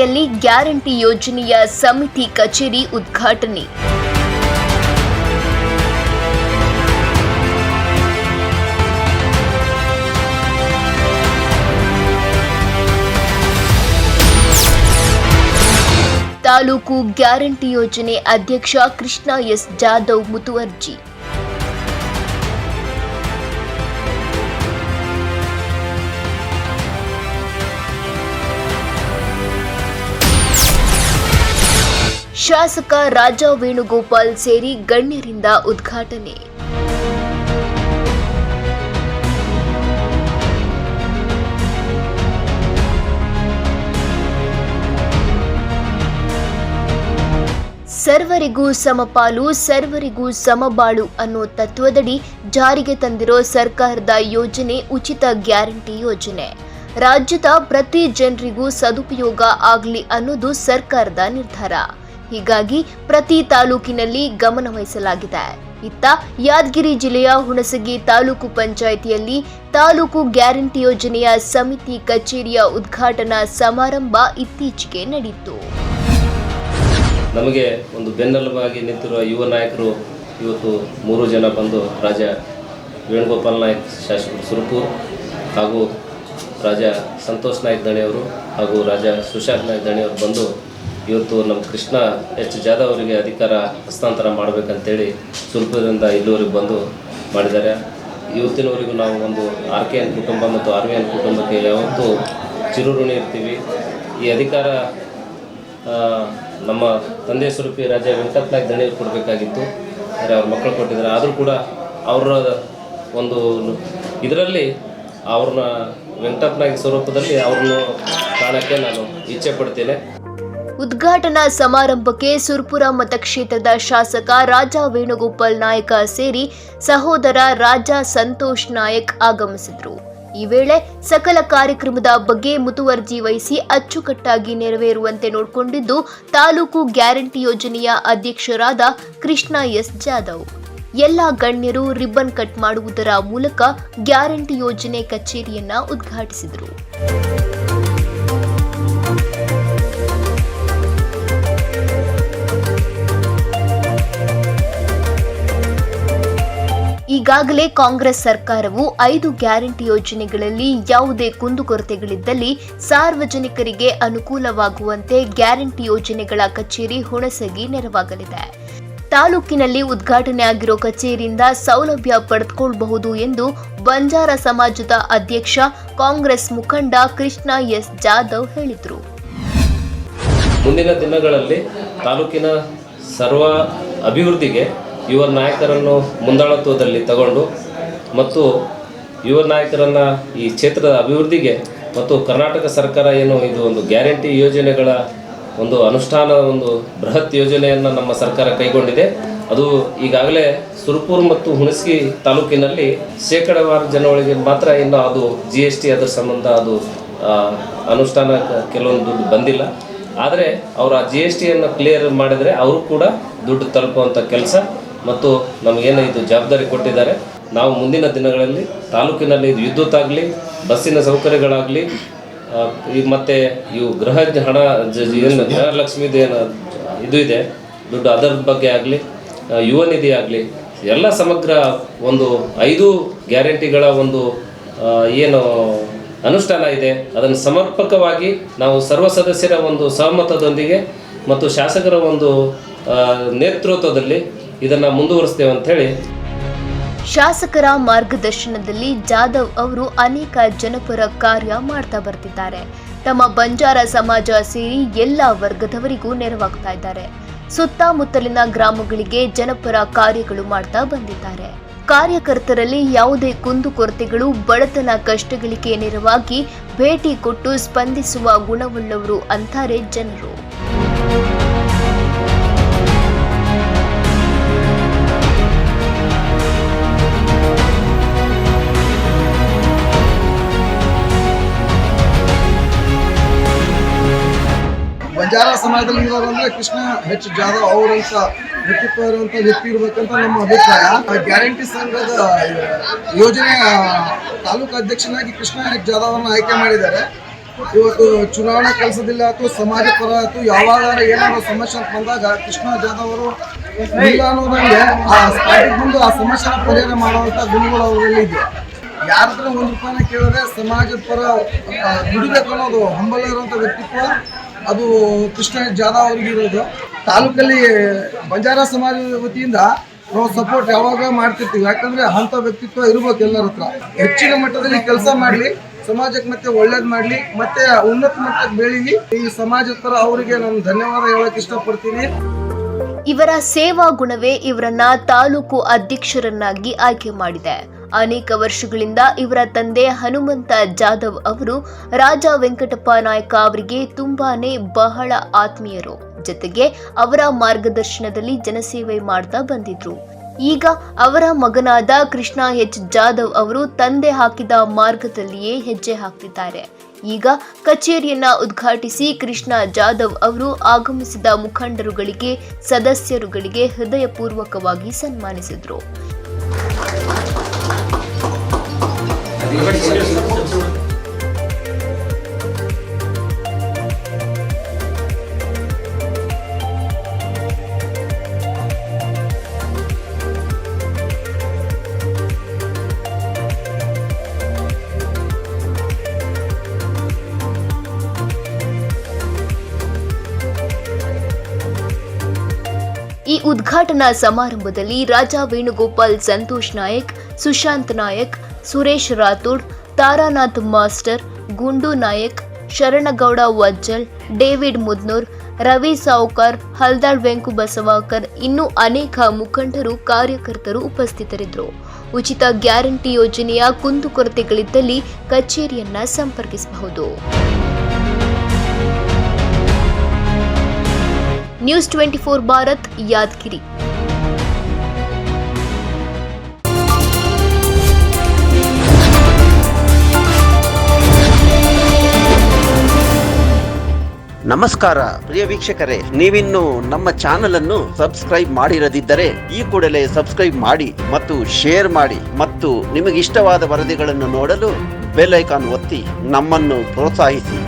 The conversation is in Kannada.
ಕಚೇರಿಯಲ್ಲಿ ಗ್ಯಾರಂಟಿ ಯೋಜನೆಯ ಸಮಿತಿ ಕಚೇರಿ ಉದ್ಘಾಟನೆ. ತಾಲೂಕು ಗ್ಯಾರಂಟಿ ಯೋಜನೆ ಅಧ್ಯಕ್ಷ ಕೃಷ್ಣ ಎಸ್ ಜಾಧವ್ ಮುತುವರ್ಜಿ. ಶಾಸಕ ರಾಜಾ ವೇಣುಗೋಪಾಲ್ ಸೇರಿ ಗಣ್ಯರಿಂದ ಉದ್ಘಾಟನೆ. ಸರ್ವರಿಗೂ ಸಮಪಾಲು, ಸರ್ವರಿಗೂ ಸಮಬಾಳು ಅನ್ನೋ ತತ್ವದಡಿ ಜಾರಿಗೆ ತಂದಿರೋ ಸರ್ಕಾರದ ಯೋಜನೆ ಉಚಿತ ಗ್ಯಾರಂಟಿ ಯೋಜನೆ. ರಾಜ್ಯದ ಪ್ರತಿ ಜನರಿಗೂ ಸದುಪಯೋಗ ಆಗಲಿ ಅನ್ನೋದು ಸರ್ಕಾರದ ನಿರ್ಧಾರ. ಹೀಗಾಗಿ ಪ್ರತಿ ತಾಲೂಕಿನಲ್ಲಿ ಗಮನವಹಿಸಲಾಗಿದೆ ಇತ್ತ ಯಾದಗಿರಿ ಜಿಲ್ಲೆಯ ಹುಣಸಗಿ ತಾಲೂಕು ಪಂಚಾಯಿತಿಯಲ್ಲಿ ತಾಲೂಕು ಗ್ಯಾರಂಟಿ ಯೋಜನೆಯ ಸಮಿತಿ ಕಚೇರಿಯ ಉದ್ಘಾಟನಾ ಸಮಾರಂಭ ಇತ್ತೀಚೆಗೆ ನಡೆಯಿತು ನಮಗೆ ಒಂದು ಬೆನ್ನೆಲುಬಾಗಿ ನಿಂತಿರುವ ಯುವ ನಾಯಕರು ಇವತ್ತು ಮೂರು ಜನ ಬಂದು ರಾಜ ವೇಣುಗೋಪಾಲ್ ನಾಯಕ್, ಶಾಸಕರು ಸುರುಪು ಹಾಗೂ ರಾಜ ಸಂತೋಷ್ ನಾಯಕ್ ದಣಿಯವರು ಹಾಗೂ ರಾಜ ಸುಶಾಂತ್ ನಾಯಕ್ ದಣಿಯವರು ಬಂದು ಇವತ್ತು ನಮ್ಮ ಕೃಷ್ಣ ಎಚ್ ಜಾಧವ್ ಅವರಿಗೆ ಅಧಿಕಾರ ಹಸ್ತಾಂತರ ಮಾಡಬೇಕಂತೇಳಿ ಸುರಪುರದಿಂದ ಇಲ್ಲಿವರೆಗೆ ಬಂದು ಮಾಡಿದ್ದಾರೆ. ಇವತ್ತಿನವರೆಗೂ ನಾವು ಒಂದು ಆರ್ ಕೆ ಎನ್ ಕುಟುಂಬ ಮತ್ತು ಆರ್ ವಿ ಎನ್ ಕುಟುಂಬಕ್ಕೆ ಯಾವತ್ತೂ ಚಿರುಋಣಿ ಇರ್ತೀವಿ ಈ ಅಧಿಕಾರ ನಮ್ಮ ತಂದೆ ಸ್ವರೂಪಿ ರಾಜ ವೆಂಕಟನಾಯಕ್ ದಣಿಯಲ್ಲಿ ಕೊಡಬೇಕಾಗಿತ್ತು. ಆದರೆ ಅವ್ರ ಮಕ್ಕಳು ಕೊಟ್ಟಿದ್ದಾರೆ. ಆದರೂ ಕೂಡ ಅವರ ಒಂದು ಇದರಲ್ಲಿ ಅವ್ರನ್ನ ವೆಂಕಟನಾಯಕ್ ಸ್ವರೂಪದಲ್ಲಿ ಅವ್ರನ್ನ ಕಾಣೋಕ್ಕೆ ನಾನು ಇಚ್ಛೆ ಪಡ್ತೇನೆ. ಉದ್ಘಾಟನಾ ಸಮಾರಂಭಕ್ಕೆ ಸುರ್ಪುರ ಮತಕ್ಷೇತ್ರದ ಶಾಸಕ ರಾಜಾ ವೇಣುಗೋಪಾಲ್ ನಾಯಕ ಸೇರಿ ಸಹೋದರ ರಾಜಾ ಸಂತೋಷ್ ನಾಯಕ್ ಆಗಮಿಸಿದರು. ಈ ವೇಳೆ ಸಕಲ ಕಾರ್ಯಕ್ರಮದ ಬಗ್ಗೆ ಮುತುವರ್ಜಿ ವಹಿಸಿ ಅಚ್ಚುಕಟ್ಟಾಗಿ ನೆರವೇರುವಂತೆ ನೋಡಿಕೊಂಡಿದ್ದು ತಾಲೂಕು ಗ್ಯಾರಂಟಿ ಯೋಜನೆಯ ಅಧ್ಯಕ್ಷರಾದ ಕೃಷ್ಣ ಎಸ್ ಜಾಧವ್. ಎಲ್ಲ ಗಣ್ಯರು ರಿಬ್ಬನ್ ಕಟ್ ಮಾಡುವುದರ ಮೂಲಕ ಗ್ಯಾರಂಟಿ ಯೋಜನೆ ಕಚೇರಿಯನ್ನ ಉದ್ಘಾಟಿಸಿದರು. ಈಗಾಗಲೇ ಕಾಂಗ್ರೆಸ್ ಸರ್ಕಾರವು ಐದು ಗ್ಯಾರಂಟಿ ಯೋಜನೆಗಳಲ್ಲಿ ಯಾವುದೇ ಕುಂದುಕೊರತೆಗಳಿದ್ದಲ್ಲಿ ಸಾರ್ವಜನಿಕರಿಗೆ ಅನುಕೂಲವಾಗುವಂತೆ ಗ್ಯಾರಂಟಿ ಯೋಜನೆಗಳ ಕಚೇರಿ ಹುಣಸಗಿ ನೆರವಾಗಲಿದೆ. ತಾಲೂಕಿನಲ್ಲಿ ಉದ್ಘಾಟನೆ ಆಗಿರೋ ಕಚೇರಿಯಿಂದ ಸೌಲಭ್ಯ ಪಡೆದುಕೊಳ್ಳಬಹುದು ಎಂದು ಬಂಜಾರ ಸಮಾಜದ ಅಧ್ಯಕ್ಷ, ಕಾಂಗ್ರೆಸ್ ಮುಖಂಡ ಕೃಷ್ಣ ಎಸ್ ಜಾಧವ್ ಹೇಳಿದರು. ಮುಂದಿನ ದಿನಗಳಲ್ಲಿ ತಾಲೂಕಿನ ಸರ್ವ ಅಭಿವೃದ್ಧಿಗೆ ಯುವ ನಾಯಕರನ್ನು ಮುಂದಾಳತ್ವದಲ್ಲಿ ತಗೊಂಡು ಮತ್ತು ಯುವ ನಾಯಕರನ್ನು ಈ ಕ್ಷೇತ್ರದ ಅಭಿವೃದ್ಧಿಗೆ ಮತ್ತು ಕರ್ನಾಟಕ ಸರ್ಕಾರ ಏನು ಇದು ಒಂದು ಗ್ಯಾರಂಟಿ ಯೋಜನೆಗಳ ಒಂದು ಅನುಷ್ಠಾನ ಒಂದು ಬೃಹತ್ ಯೋಜನೆಯನ್ನು ನಮ್ಮ ಸರ್ಕಾರ ಕೈಗೊಂಡಿದೆ. ಅದು ಈಗಾಗಲೇ ಸುರಪುರ್ ಮತ್ತು ಹುಣಸಗಿ ತಾಲೂಕಿನಲ್ಲಿ ಶೇಕಡವಾರು ಜನಗಳಿಗೆ ಮಾತ್ರ ಇನ್ನು ಅದು ಜಿ ಎಸ್ ಟಿ ಅದರ ಸಂಬಂಧ ಅದು ಅನುಷ್ಠಾನ ಕೆಲವೊಂದು ದುಡ್ಡು ಬಂದಿಲ್ಲ. ಆದರೆ ಅವರು ಆ ಜಿ ಎಸ್ ಟಿಯನ್ನು ಕ್ಲಿಯರ್ ಮಾಡಿದರೆ ಅವರು ಕೂಡ ದುಡ್ಡು ತಲುಪುವಂಥ ಕೆಲಸ. ಮತ್ತು ನಮಗೇನು ಇದು ಜವಾಬ್ದಾರಿ ಕೊಟ್ಟಿದ್ದಾರೆ, ನಾವು ಮುಂದಿನ ದಿನಗಳಲ್ಲಿ ತಾಲೂಕಿನಲ್ಲಿ ಇದು ವಿದ್ಯುತ್ ಆಗಲಿ ಬಸ್ಸಿನ ಸೌಕರ್ಯಗಳಾಗಲಿ ಈ ಮತ್ತು ಇವು ಗೃಹ ಹಣ ಏನು ಗೃಹಲಕ್ಷ್ಮಿದು ಏನು, ಇದು ಇದೆ, ದುಡ್ಡು ಅದರ ಬಗ್ಗೆ ಆಗಲಿ ಯುವ ನಿಧಿ ಆಗಲಿ, ಎಲ್ಲ ಸಮಗ್ರ ಒಂದು ಐದು ಗ್ಯಾರಂಟಿಗಳ ಒಂದು ಏನು ಅನುಷ್ಠಾನ ಇದೆ, ಅದನ್ನು ಸಮರ್ಪಕವಾಗಿ ನಾವು ಸರ್ವ ಸದಸ್ಯರ ಒಂದು ಸಹಮತದೊಂದಿಗೆ ಮತ್ತು ಶಾಸಕರ ಒಂದು ನೇತೃತ್ವದಲ್ಲಿ ಇದನ್ನು ಮುಂದುವರಿಸ್ತೇವೆ ಹೇಳಿ ಶಾಸಕರ ಮಾರ್ಗದರ್ಶನದಲ್ಲಿ ಜಾಧವ್ ಅವರು ಅನೇಕ ಜನಪರ ಕಾರ್ಯ ಮಾಡ್ತಾ ಬರ್ತಿದ್ದಾರೆ. ತಮ್ಮ ಬಂಜಾರ ಸಮಾಜ ಸೇರಿ ಎಲ್ಲ ವರ್ಗದವರಿಗೂ ನೆರವಾಗ್ತಾ ಇದ್ದಾರೆ. ಸುತ್ತಮುತ್ತಲಿನ ಗ್ರಾಮಗಳಿಗೆ ಜನಪರ ಕಾರ್ಯಗಳು ಮಾಡ್ತಾ ಬಂದಿದ್ದಾರೆ. ಕಾರ್ಯಕರ್ತರಲ್ಲಿ ಯಾವುದೇ ಕುಂದುಕೊರತೆಗಳು, ಬಡತನ ಕಷ್ಟಗಳಿಗೆ ನೆರವಾಗಿ ಭೇಟಿ ಕೊಟ್ಟು ಸ್ಪಂದಿಸುವ ಗುಣವುಳ್ಳವರು ಅಂತಾರೆ ಜನರು. ಬಂಜಾರ ಸಮಾಜದಲ್ಲಿ ಇರೋದಂದ್ರೆ ಕೃಷ್ಣ ಹೆಚ್ ಜಾಧವ್ ಅವರಂತ ವ್ಯಕ್ತಿತ್ವ ಇರುವಂತ ವ್ಯಕ್ತಿ ಇರ್ಬೇಕಂತ ನಮ್ಮ ಅಭಿಪ್ರಾಯ. ಗ್ಯಾರಂಟಿ ಸಂಘದ ಯೋಜನೆ ತಾಲೂಕು ಅಧ್ಯಕ್ಷನಾಗಿ ಕೃಷ್ಣ ಹೆಚ್ ಜಾಧವ್ ಅವರನ್ನ ಆಯ್ಕೆ ಮಾಡಿದ್ದಾರೆ. ಇವತ್ತು ಚುನಾವಣಾ ಕೆಲಸದಿಲ್ಲ ಆಯ್ತು ಸಮಾಜ ಪರ ಆಯ್ತು ಯಾವಾಗ ಏನಾದ್ರು ಸಮಸ್ಯೆ ಅಂತ ಬಂದಾಗ ಕೃಷ್ಣ ಜಾಧವ್ ಅವರು ಇಲ್ಲ ಅನ್ನೋದಂಗೆ ಆ ಸ್ಪಾಟಿಗೆ ಬಂದು ಆ ಸಮಸ್ಯೆನ ಪರಿಹಾರ ಮಾಡುವಂತ ಗುಣಗಳು ಅವರಲ್ಲಿ ಇದೆ. ಯಾರತ್ರ ಒಂದು ರೂಪಾಯಿನ ಕೇಳಿದ್ರೆ ಸಮಾಜದ ಪರ ದುಡಿಬೇಕು ಅನ್ನೋದು ಹಂಬಲ ಇರುವಂತ ವ್ಯಕ್ತಿತ್ವ ಅದು ಕೃಷ್ಣ ಜಾಧವ್ ಅವ್ರಿಗೆ ಇರೋದು. ತಾಲೂಕಲ್ಲಿ ಬಂಜಾರ ಸಮಾಜ ವತಿಯಿಂದ ನಾವು ಸಪೋರ್ಟ್ ಯಾವಾಗ ಮಾಡ್ತಿರ್ತೀವಿ? ಯಾಕಂದ್ರೆ ಅಂತ ವ್ಯಕ್ತಿತ್ವ ಇರ್ಬೇಕು ಎಲ್ಲರ ಹತ್ರ. ಹೆಚ್ಚಿನ ಮಟ್ಟದಲ್ಲಿ ಕೆಲಸ ಮಾಡಲಿ, ಸಮಾಜಕ್ಕೆ ಮತ್ತೆ ಒಳ್ಳೇದು ಮಾಡ್ಲಿ, ಮತ್ತೆ ಉನ್ನತ ಮಟ್ಟಕ್ಕೆ ಬೆಳೀಲಿ. ಈ ಸಮಾಜದ ತರ ಅವರಿಗೆ ನಾನು ಧನ್ಯವಾದ ಹೇಳಕ್ ಇಷ್ಟಪಡ್ತೀನಿ. ಇವರ ಸೇವಾ ಗುಣವೇ ಇವರನ್ನ ತಾಲೂಕು ಅಧ್ಯಕ್ಷರನ್ನಾಗಿ ಆಯ್ಕೆ ಮಾಡಿದೆ. ಅನೇಕ ವರ್ಷಗಳಿಂದ ಇವರ ತಂದೆ ಹನುಮಂತ ಜಾಧವ್ ಅವರು ರಾಜ ವೆಂಕಟಪ್ಪ ನಾಯಕ ಅವರಿಗೆ ತುಂಬಾನೇ ಬಹಳ ಆತ್ಮೀಯರು. ಜೊತೆಗೆ ಅವರ ಮಾರ್ಗದರ್ಶನದಲ್ಲಿ ಜನಸೇವೆ ಮಾಡ್ತಾ ಬಂದಿದ್ರು. ಈಗ ಅವರ ಮಗನಾದ ಕೃಷ್ಣ ಎಚ್ ಜಾಧವ್ ಅವರು ತಂದೆ ಹಾಕಿದ ಮಾರ್ಗದಲ್ಲಿಯೇ ಹೆಜ್ಜೆ ಹಾಕ್ತಿದ್ದಾರೆ. ಈಗ ಕಚೇರಿಯನ್ನ ಉದ್ಘಾಟಿಸಿ ಕೃಷ್ಣ ಜಾಧವ್ ಅವರು ಆಗಮಿಸಿದ ಮುಖಂಡರುಗಳಿಗೆ, ಸದಸ್ಯರುಗಳಿಗೆ ಹೃದಯಪೂರ್ವಕವಾಗಿ ಸನ್ಮಾನಿಸಿದರು. ಈ ಉದ್ಘಾಟನಾ ಸಮಾರಂಭದಲ್ಲಿ ರಾಜಾ ವೇಣುಗೋಪಾಲ್ ಸಂತೋಷ್ ನಾಯಕ್ ಸುಶಾಂತ್ ನಾಯಕ್ ಸುರೇಶ್ ರಾಥೋಡ್, ತಾರಾನಾಥ್ ಮಾಸ್ಟರ್, ಗುಂಡು ನಾಯಕ್, ಶರಣಗೌಡ ವಜ್ಜಲ್, ಡೇವಿಡ್ ಮುದ್ನೂರ್, ರವಿ ಸಾವುಕಾರ್, ಹಲ್ದಾಳ್ ವೆಂಕು ಬಸವಾಕರ್ ಇನ್ನೂ ಅನೇಕ ಮುಖಂಡರು, ಕಾರ್ಯಕರ್ತರು ಉಪಸ್ಥಿತರಿದ್ದರು. ಉಚಿತ ಗ್ಯಾರಂಟಿ ಯೋಜನೆಯ ಕುಂದುಕೊರತೆಗಳಿದ್ದಲ್ಲಿ ಕಚೇರಿಯನ್ನ ಸಂಪರ್ಕಿಸಬಹುದು. News twenty four Bharat, Yadgiri. ನಮಸ್ಕಾರ, ಪ್ರಿಯ ವೀಕ್ಷಕರೇ. ನೀವಿನ್ನು ನಮ್ಮ ಚಾನೆಲ್ ಅನ್ನು ಸಬ್ಸ್ಕ್ರೈಬ್ ಮಾಡಿರದಿದ್ದರೆ ಈ ಕೂಡಲೇ ಸಬ್ಸ್ಕ್ರೈಬ್ ಮಾಡಿ ಮತ್ತು ಶೇರ್ ಮಾಡಿ ಮತ್ತು ನಿಮಗಿಷ್ಟವಾದ ವರದಿಗಳನ್ನು ನೋಡಲು ಬೆಲ್ ಐಕಾನ್ ಒತ್ತಿ ನಮ್ಮನ್ನು ಪ್ರೋತ್ಸಾಹಿಸಿ.